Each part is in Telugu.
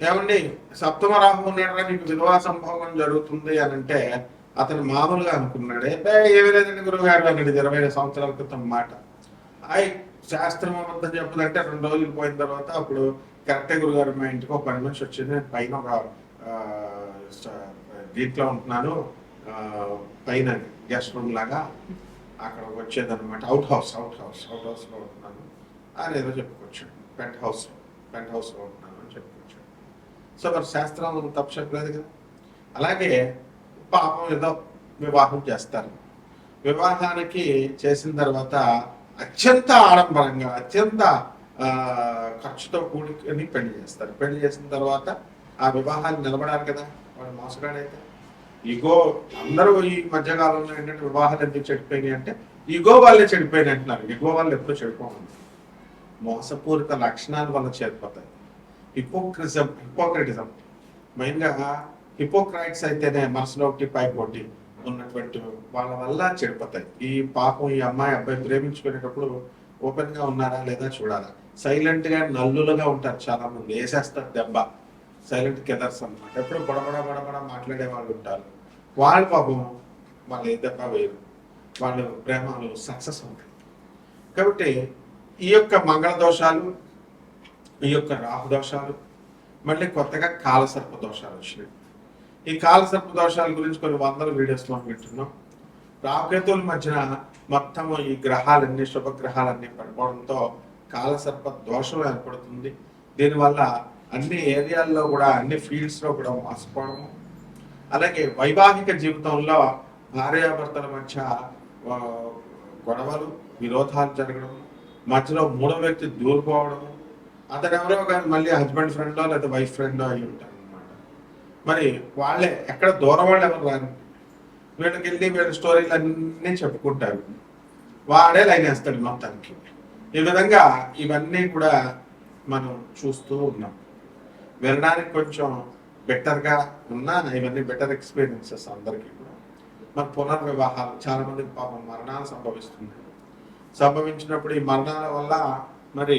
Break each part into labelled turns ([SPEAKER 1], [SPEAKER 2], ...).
[SPEAKER 1] ఏమండి సప్తమ రాహు ఉన్నాడు నీకు విధవా సంభోగం జరుగుతుంది అని అంటే అతను మామూలుగా అనుకున్నాడు. "ఏ, ఏమీ లేదండి గురువు గారు అన్నాడు ఇరవై ఐదు సంవత్సరాల క్రితం మాట. ఐ శాస్త్రం అబద్ధం చెప్పదంటే రెండు రోజులు పోయిన తర్వాత అప్పుడు కరెక్టే గురుగారు మా ఇంటికి ఒక పని మనిషి వచ్చింది నేను పైన ఒక దీంట్లో ఉంటున్నాను పైన గెస్ట్ రూమ్ లాగా అక్కడ వచ్చేదన్నమాట. Out house out house out హౌస్లో ఉంటున్నాను. అని ఏదో చెప్పుకొచ్చాడు. పెంట్ హౌస్ పెంట్ హౌస్లో ఉంటున్నాను అని చెప్పి సో మరి శాస్త్రం తప్పు చెప్పలేదు కదా. అలాగే పాపం ఏదో వివాహం చేస్తారు. వివాహానికి చేసిన తర్వాత అత్యంత ఆడంబరంగా అత్యంత ఖర్చుతో కూడుకొని పెళ్ళి చేస్తారు. పెళ్ళి చేసిన తర్వాత ఆ వివాహాలు నిలబడాలి కదా వాడు మోసగాడైతే. ఈగో అందరూ ఈ మధ్యకాలంలో ఏంటంటే వివాహాలు ఎందుకు చెడిపోయినాయి అంటే ఈగో వాళ్ళే చెడిపోయినాయి అంటున్నారు. ఈగో వాళ్ళు ఎప్పుడు చెడిపోవాలి మోసపూరిత లక్షణాలు వల్ల చేరిపోతాయి. హిపోక్రిజం హిపోక్రటిజం మెయిన్గా హిపోక్రైట్స్ అయితేనే మనసులో ఒకటి పైకి ఉన్నటువంటి వాళ్ళ వల్ల చెడిపోతాయి. ఈ పాపం ఈ అమ్మాయి అబ్బాయి ప్రేమించుకునేటప్పుడు ఓపెన్గా ఉన్నారా లేదా చూడాలా? సైలెంట్గా నల్లులుగా ఉంటారు చాలా మంది వేసేస్తారు దెబ్బ. సైలెంట్ కెదర్స్ అన్నమాట. ఎప్పుడు బుడబడ బడబడ మాట్లాడే వాళ్ళు ఉంటారు. వాళ్ళ పాపం వాళ్ళు ఏ దెబ్బ వేరు. వాళ్ళు ప్రేమలు సక్సెస్ ఉంటాయి కాబట్టి ఈ యొక్క మంగళ దోషాలు ఈ యొక్క రాహు దోషాలు మళ్ళీ కొత్తగా కాలసర్ప దోషాలు వచ్చినాయి. ఈ కాలసర్ప దోషాల గురించి కొన్ని వందల వీడియోస్లో వింటున్నాం. రాహుకేతువుల మధ్యన మొత్తం ఈ గ్రహాలన్నీ శుభగ్రహాలన్నీ పడిపోవడంతో కాలసర్ప దోషం ఏర్పడుతుంది. దీనివల్ల అన్ని ఏరియాల్లో కూడా అన్ని ఫీల్డ్స్లో కూడా మోసపోవడము. అలాగే వైవాహిక జీవితంలో భార్యాభర్తల మధ్య గొడవలు విరోధాలు జరగడం మధ్యలో మూడో వ్యక్తి దూరిపోవడం అతను ఎవరో కానీ మళ్ళీ హస్బెండ్ ఫ్రెండో లేదా వైఫ్ ఫ్రెండో అయి ఉంటారు అనమాట మరి వాళ్ళే ఎక్కడ దూరం వాళ్ళు ఎవరు రాని వీళ్ళకి వెళ్ళి వీళ్ళ స్టోరీలు అన్నీ చెప్పుకుంటారు. వాడే లైన్ వేస్తాడు మొత్తానికి. ఈ విధంగా ఇవన్నీ కూడా మనం చూస్తూ ఉన్నాం. వినడానికి కొంచెం బెటర్గా ఉన్నా ఇవన్నీ బెటర్ ఎక్స్పీరియన్సెస్ అందరికీ కూడా. మరి పునర్వివాహాలు చాలా మంది పాపం మరణాలు సంభవిస్తుంది సంభవించినప్పుడు ఈ మరణాల వల్ల మరి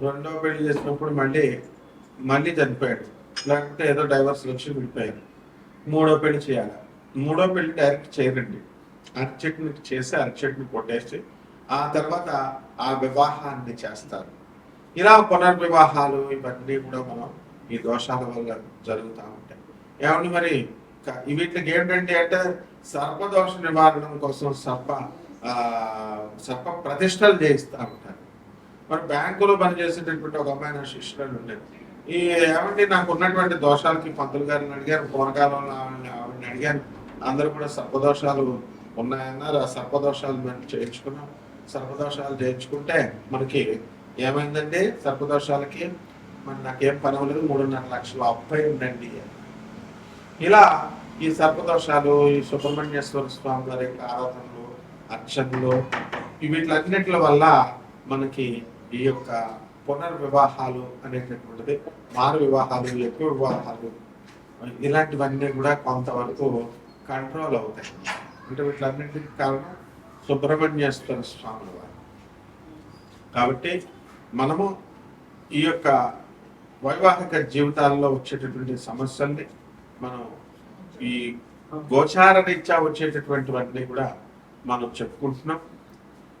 [SPEAKER 1] రెండో పెళ్ళి చేసినప్పుడు మళ్ళీ మళ్ళీ చనిపోయాడు. లేకపోతే ఏదో డైవర్స్ వచ్చి విడిపోయారు మూడో పెళ్ళి చేయాలి. మూడో పెళ్ళి డైరెక్ట్ చేయరండి. అరచెట్ని చేసి అరచెట్ని కొట్టేసి ఆ తర్వాత ఆ వివాహాన్ని చేస్తారు. ఇలా పునర్వివాహాలు ఇవన్నీ కూడా మనం ఈ దోషాల వల్ల జరుగుతూ ఉంటాయి. ఏమండి మరి? వీటికి ఏంటంటే అంటే సర్పదోష నివారణ కోసం సర్ప సర్ప ప్రతిష్టలు చేయిస్తూ ఉంటారు. మరి బ్యాంకులో పనిచేసేటటువంటి ఒక అమ్మాయి నా శిష్యులు ఉండేది. ఈ ఏమండి నాకు ఉన్నటువంటి దోషాలకి పంతులు గారిని అడిగాను పూర్వకాలంలో ఆవిడని ఆవిడని అడిగాను. అందరూ కూడా సర్పదోషాలు ఉన్నాయన్నారు. ఆ సర్పదోషాలు మేము చేయించుకున్నాం సర్పదోషాలు చేయించుకుంటే మనకి ఏమైందండి? సర్పదోషాలకి మరి నాకేం పని అవ్వలేదు. మూడున్నర లక్షలు అప్పై ఉండండి. ఇలా ఈ సర్పదోషాలు ఈ సుబ్రహ్మణ్యేశ్వర స్వామి గారి ఆరాధనలు అర్చనలు ఈ వీటిలన్నిటి వల్ల మనకి ఈ యొక్క పునర్వివాహాలు అనేటటువంటిది మారు వివాహాలు ఎక్కువ వివాహాలు ఇలాంటివన్నీ కూడా కొంతవరకు కంట్రోల్ అవుతాయి. అంటే వీటన్నింటికి కారణం సుబ్రహ్మణ్యేశ్వర స్వామి వారు. కాబట్టి మనము ఈ యొక్క వైవాహిక జీవితాల్లో వచ్చేటటువంటి సమస్యల్ని మనం ఈ గోచారరీత్యా వచ్చేటటువంటివన్నీ కూడా మనం చెప్పుకుంటున్నాం.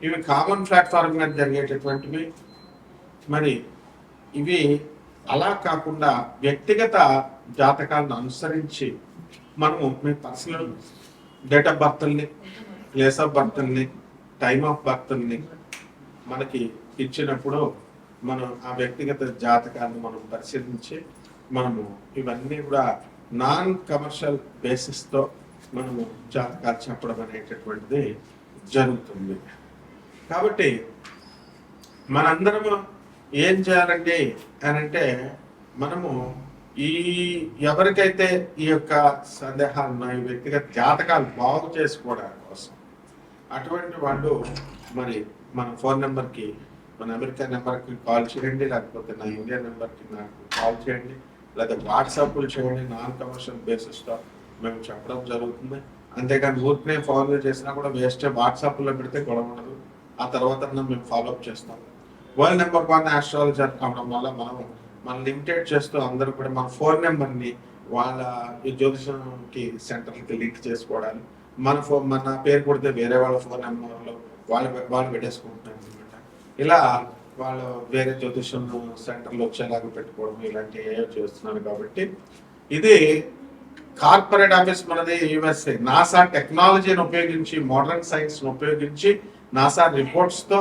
[SPEAKER 1] ఇవి కామన్ ప్లాట్ఫామ్ మీద జరిగేటటువంటివి. మరి ఇవి అలా కాకుండా వ్యక్తిగత జాతకాలను అనుసరించి మనము మీ పర్సనల్ డేట్ ఆఫ్ బర్త్ని ప్లేస్ ఆఫ్ బర్త్ని టైమ్ ఆఫ్ బర్త్ని మనకి ఇచ్చినప్పుడు మనం ఆ వ్యక్తిగత జాతకాన్ని మనం పరిశీలించి మనము ఇవన్నీ కూడా నాన్ కమర్షియల్ బేసిస్తో మనము జాతకాలు చెప్పడం అనేటటువంటిది జరుగుతుంది. కాబట్టి మనందరము ఏం చేయాలండి అని అంటే మనము ఈ ఎవరికైతే ఈ యొక్క సందేహాలు ఉన్నాయి వ్యక్తిగత జాతకాలు బాగు చేసుకోవడం కోసం అటువంటి వాళ్ళు మరి మన ఫోన్ నెంబర్కి మన అమెరికా నెంబర్కి కాల్ చేయండి లేకపోతే నా ఇండియా నెంబర్కి నాకు కాల్ చేయండి లేదా వాట్సాప్లు చేయండి నాన్ కమర్షియల్ బేసిస్తో మేము చెప్పడం జరుగుతుంది. అంతేకాని ఊరికనే ఫాలో చేసినా కూడా వేస్ట్ వాట్సాప్లో పెడితే గొడవ ఉండదు. ఆ తర్వాత మేము ఫాలోఅప్ చేస్తాం. వరల్డ్ నెంబర్ వన్ ఆస్ట్రాలజర్ కావడం వల్ల మనం మనం లిమిటెడ్ చేస్తూ అందరూ కూడా మన ఫోన్ నెంబర్ని వాళ్ళ జ్యోతిషంకి సెంటర్కి లింక్ చేసుకోవడానికి మన ఫోన్ మన పేరు కొడితే వేరే వాళ్ళ ఫోన్ నెంబర్లో వాళ్ళు వాళ్ళు పెట్టేసుకుంటున్నారు అనమాట ఇలా వాళ్ళు వేరే జ్యోతిషం సెంటర్లో వచ్చేలాగా పెట్టుకోవడం ఇలాంటివి ఏవో చేస్తున్నారు కాబట్టి ఇది కార్పొరేట్ ఆఫీస్ మనది యుఎస్ఏ నాసా టెక్నాలజీని ఉపయోగించి మోడర్న్ సైన్స్ ఉపయోగించి నాసా రిపోర్ట్స్తో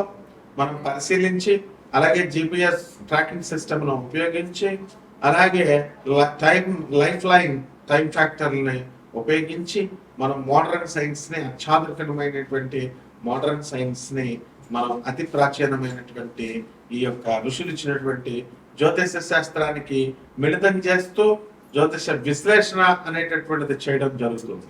[SPEAKER 1] మనం పరిశీలించి అలాగే జిపిఎస్ ట్రాకింగ్ సిస్టమ్ను ఉపయోగించి అలాగే టైం లైఫ్ లైన్ టైం ఫ్యాక్టర్ని ఉపయోగించి మనం మోడర్న్ సైన్స్ని అత్యాధునికమైనటువంటి మోడర్న్ సైన్స్ని మనం అతి ప్రాచీనమైనటువంటి ఈ యొక్క ఋషులు ఇచ్చినటువంటి జ్యోతిష శాస్త్రానికి మిళితం చేస్తూ జ్యోతిష విశ్లేషణ అనేటటువంటిది చేయడం జరుగుతుంది.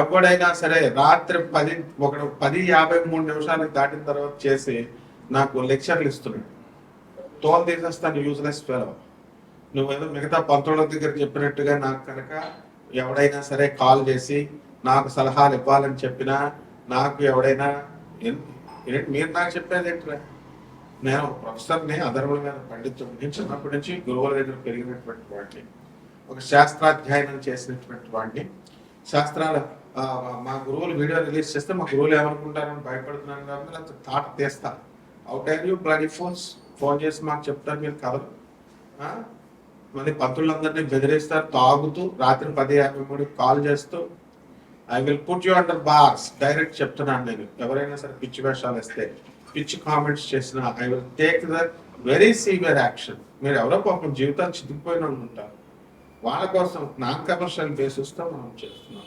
[SPEAKER 1] ఎప్పుడైనా సరే రాత్రి పది ఒక పది యాభై మూడు నిమిషాలకు దాటిన తర్వాత చేసి నాకు లెక్చర్లు ఇస్తున్నాడు. తోలు తీసేస్తాను యూజ్లెస్ ఫెలో నువ్వేదో మిగతా పంతుల దగ్గర చెప్పినట్టుగా నాకు కనుక ఎవడైనా సరే కాల్ చేసి నాకు సలహాలు ఇవ్వాలని చెప్పినా నాకు ఎవడైనా మీరు నాకు చెప్పేది ఏంటరా? నేను ప్రొఫెసర్ని అధర్వుల మీద పండితుడిని చిన్నప్పటి నుంచి గురువుల దగ్గర పెరిగినటువంటి వాడిని. ఒక శాస్త్రాధ్యయనం చేసినటువంటి వాడిని. శాస్త్రాల మా గురువులు వీడియో రిలీజ్ చేస్తే మా గురువులు ఏమనుకుంటారని భయపడుతున్నాను కాబట్టి అంత తాట తీస్తా. Out are you bloody phones phone చేసి మాకు చెప్తారు మీరు కథలు మళ్ళీ పంతులందరినీ బెదిరిస్తారు తాగుతూ రాత్రి పది యాభై మూడు కాల్ చేస్తూ I will put you under bars direct చెప్తున్నాను నేను. ఎవరైనా సరే పిచ్చి వేషాలు వేస్తే పిచ్చి కామెంట్స్ చేసినా I will take the very severe action మీరు ఎవరో పాపం జీవితాలు చితికిపోయిన వాళ్ళు ఉంటారు. వాళ్ళ కోసం నాన్ కమర్షియల్ బేసిస్తో మనం చేస్తున్నాం.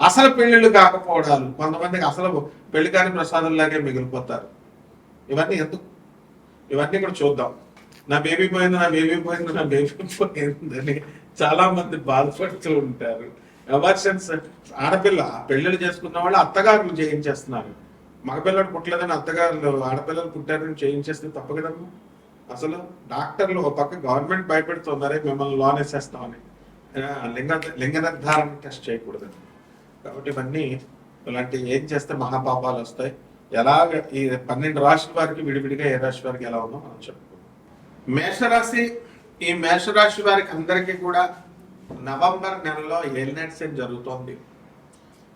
[SPEAKER 1] అసలు పెళ్ళిళ్ళు కాకపోవడాలు కొంతమందికి అసలు పెళ్ళి కాని ప్రసాదంలాగే మిగిలిపోతారు. ఇవన్నీ ఎందుకు? ఇవన్నీ కూడా చూద్దాం. నా బేబీ పోయింది నా బేబీ పోయింది నా బేబీ పోయిందని చాలా మంది బాధపడుతూ ఉంటారు. అవర్షన్స్ ఆడపిల్ల పెళ్ళిళ్ళు చేసుకున్న వాళ్ళు అత్తగారులు చేయించేస్తున్నారు. మగపిల్లడు పుట్టలేదని అత్తగారులు ఆడపిల్లలు పుట్టారని చేయించేస్తే తప్ప కదమ్మా. అసలు డాక్టర్లు ఒక పక్క గవర్నమెంట్ భయపెడుతున్నారే మిమ్మల్ని లోన్ వేసేస్తామని. లింగ లింగ నిర్ధారణ టెస్ట్ చేయకూడదని. కాబట్టి ఇవన్నీ ఇలాంటి ఏం చేస్తే మహాపాపాలు వస్తాయి? ఎలాగ ఈ పన్నెండు రాశుల వారికి విడివిడిగా ఏ రాశి వారికి ఎలా ఉందో మనం చెప్పుకుందాం. మేషరాశి ఈ మేషరాశి వారికి అందరికీ కూడా నవంబర్ నెలలో ఏలినట్స్ జరుగుతోంది.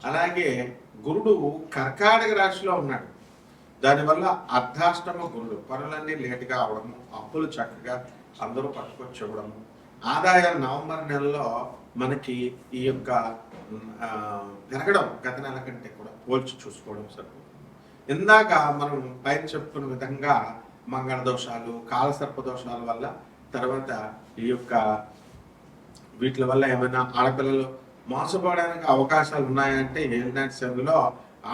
[SPEAKER 1] అలాగే గురుడు కర్కాటక రాశిలో ఉన్నాడు. దానివల్ల అర్ధాష్టమ గురుడు పనులన్నీ లేటుగా అవడము అప్పులు చక్కగా అందరూ పట్టుకొచ్చి ఇవ్వడము. ఆదాయం నవంబర్ నెలలో మనకి ఈ యొక్క పెరగడం గత నెల కంటే కూడా పోల్చి చూసుకోవడం సరిపోతుంది. ఇందాక మనం పైన చెప్పుకున్న విధంగా మంగళ దోషాలు కాలసర్ప దోషాల వల్ల తర్వాత ఈ యొక్క వీటి వల్ల ఏమైనా ఆడపిల్లలు మోసపోవడానికి అవకాశాలు ఉన్నాయంటే ఏలినాటి సెవెన్లో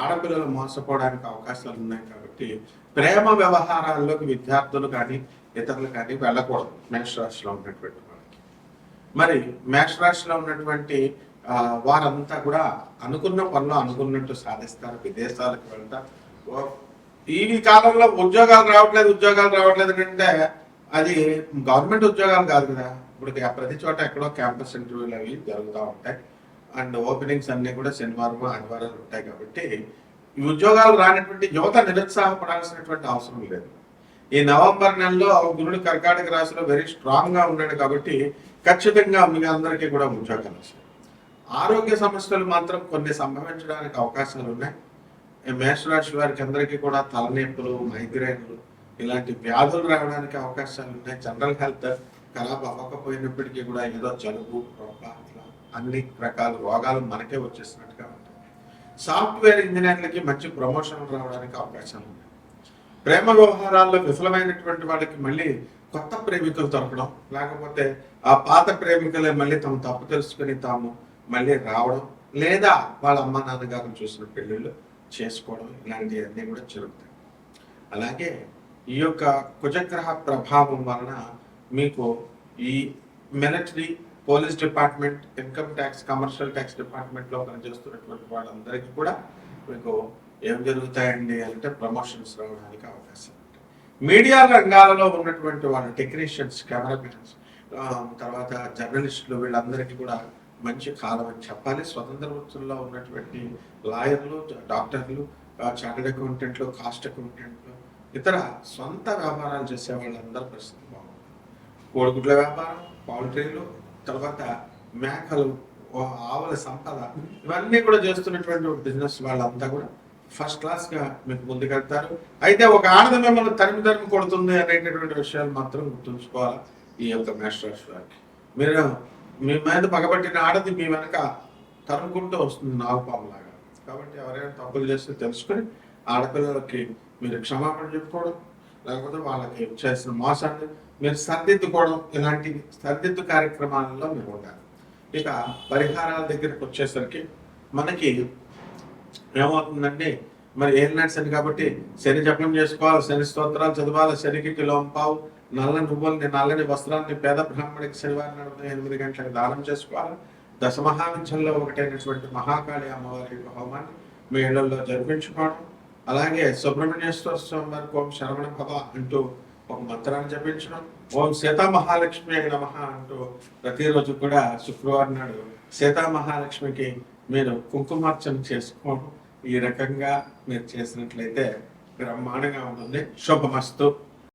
[SPEAKER 1] ఆడపిల్లలు మోసపోవడానికి అవకాశాలు ఉన్నాయి కాబట్టి ప్రేమ వ్యవహారాల్లోకి విద్యార్థులు కానీ ఇతరులు కానీ వెళ్ళకూడదు. మేష రాశిలో ఉన్నటువంటి మరి మేష రాశిలో ఉన్నటువంటి వారంతా కూడా అనుకున్న పనులు అనుకున్నట్టు సాధిస్తారు విదేశాలకు వెళ్తారు. ఓ- ఈ కాలంలో ఉద్యోగాలు రావట్లేదు ఉద్యోగాలు రావట్లేదు అంటే అది గవర్నమెంట్ ఉద్యోగాలు కాదు కదా. ఇప్పుడు ప్రతి చోట ఎక్కడో క్యాంపస్ ఇంటర్వ్యూలు అవి జరుగుతూ ఉంటాయి. అండ్ ఓపెనింగ్స్ అన్ని కూడా శనివారం ఆదివారాలు ఉంటాయి కాబట్టి ఈ ఉద్యోగాలు రానటువంటి యువత నిరుత్సాహపడాల్సినటువంటి అవసరం లేదు. ఈ నవంబర్ నెలలో గురుడు కర్కాటక రాశిలో వెరీ స్ట్రాంగ్గా ఉన్నాడు కాబట్టి ఖచ్చితంగా మీ అందరికీ కూడా ఉద్యోగాలు ఆరోగ్య సమస్యలు మాత్రం కొన్ని సంభవించడానికి అవకాశాలు ఉన్నాయి. మేషరాశి వారికి అందరికీ కూడా తలనొప్పులు మైగ్రేన్లు ఇలాంటి వ్యాధులు రావడానికి అవకాశాలు ఉన్నాయి. జనరల్ హెల్త్ ఖరాబ్ అవ్వకపోయినప్పటికీ కూడా ఏదో జలుబు రోగ అన్ని రకాల రోగాలు మనకే వచ్చేసినట్టుగా ఉంటాయి. సాఫ్ట్వేర్ ఇంజనీర్లకి మంచి ప్రమోషన్లు రావడానికి అవకాశాలు ఉన్నాయి. ప్రేమ వ్యవహారాల్లో విఫలమైనటువంటి వాళ్ళకి మళ్ళీ కొత్త ప్రేమికులు దొరకడం లేకపోతే ఆ పాత ప్రేమికులే మళ్ళీ తమ తప్పు తెలుసుకుని తాము మళ్ళీ రావడం లేదా వాళ్ళ అమ్మ నాన్నగారిని చూసిన పెళ్ళిళ్ళు చేసుకోవడం ఇలాంటివన్నీ కూడా జరుగుతాయి. అలాగే ఈ యొక్క కుజగ్రహ ప్రభావం వలన మీకు ఈ military police department income tax commercial tax డిపార్ట్మెంట్లో పనిచేస్తున్నటువంటి వాళ్ళందరికీ కూడా మీకు ఏం జరుగుతాయండి అంటే ప్రమోషన్స్ రావడానికి అవకాశం. మీడియా రంగాలలో ఉన్నటువంటి వాళ్ళు టెక్నీషియన్స్ కెమెరామెన్స్ తర్వాత జర్నలిస్టులు వీళ్ళందరికీ కూడా మంచి కాలం అని చెప్పాలి. స్వతంత్ర వృత్తుల్లో ఉన్నటువంటి లాయర్లు డాక్టర్లు చార్టెడ్ అకౌంటెంట్లు కాస్ట్ అకౌంటెంట్లు ఇతర సొంత వ్యాపారాలు చేసే వాళ్ళందరి పరిస్థితి బాగుంది కోడిగుడ్ల వ్యాపారం పౌల్ట్రీలు తర్వాత మేకలు ఆవుల సంపద ఇవన్నీ కూడా చేస్తున్నటువంటి బిజినెస్ వాళ్ళంతా కూడా ఫస్ట్ క్లాస్గా మీకు ముందుకెళ్తారు. అయితే ఒక ఆడది మిమ్మల్ని తరిమి తరిమి కొడుతుంది అనేటటువంటి విషయాలు మాత్రం గుర్తుంచుకోవాలి ఈ యొక్క మేస్టర్స్ వారికి మీరు మీ మీద పగబట్టిన ఆడది మీ వెనక తరుముకుంటూ వస్తుంది నాగుపాములాగా కాబట్టి ఎవరైనా తప్పులు చేస్తే తెలుసుకొని ఆడపిల్లలకి మీరు క్షమాపణ చెప్పుకోవడం లేకపోతే వాళ్ళకి చేసిన మోసాన్ని మీరు సర్దిద్దుకోవడం ఇలాంటి సర్దిద్దు కార్యక్రమాలలో మీరు ఉండాలి. ఇక పరిహారాల దగ్గరికి వచ్చేసరికి మనకి ఏమవుతుందంటే మరి ఏం నడిచింది కాబట్టి శని జపం చేసుకోవాలి శని స్తోత్రాలు చదవాలి శనికి లోంపావు పావు నల్ల నువ్వుల్ని నల్లని వస్త్రాన్ని పేద బ్రాహ్మణికి శనివారం నాడు ఎనిమిది గంటలకు దానం చేసుకోవాలి. దశ మహావిద్యల్లో ఒకటైనటువంటి మహాకాళి అమ్మవారి యొక్క హోమాన్ని మీ ఇళ్ళలో జరిపించుకోవడం. అలాగే సుబ్రహ్మణ్యేశ్వర స్వామి వారికి ఓం శరవణ భవ అంటూ ఒక మంత్రాన్ని జపించడం. ఓం సీతా మహాలక్ష్మి అంటూ ప్రతిరోజు కూడా శుక్రవారం నాడు సీతా మహాలక్ష్మికి మీరు కుంకుమార్చన చేసుకోవడం ఈ రకంగా మీరు చేసినట్లయితే బ్రహ్మాండంగా ఉంటుంది. శుభమస్తు.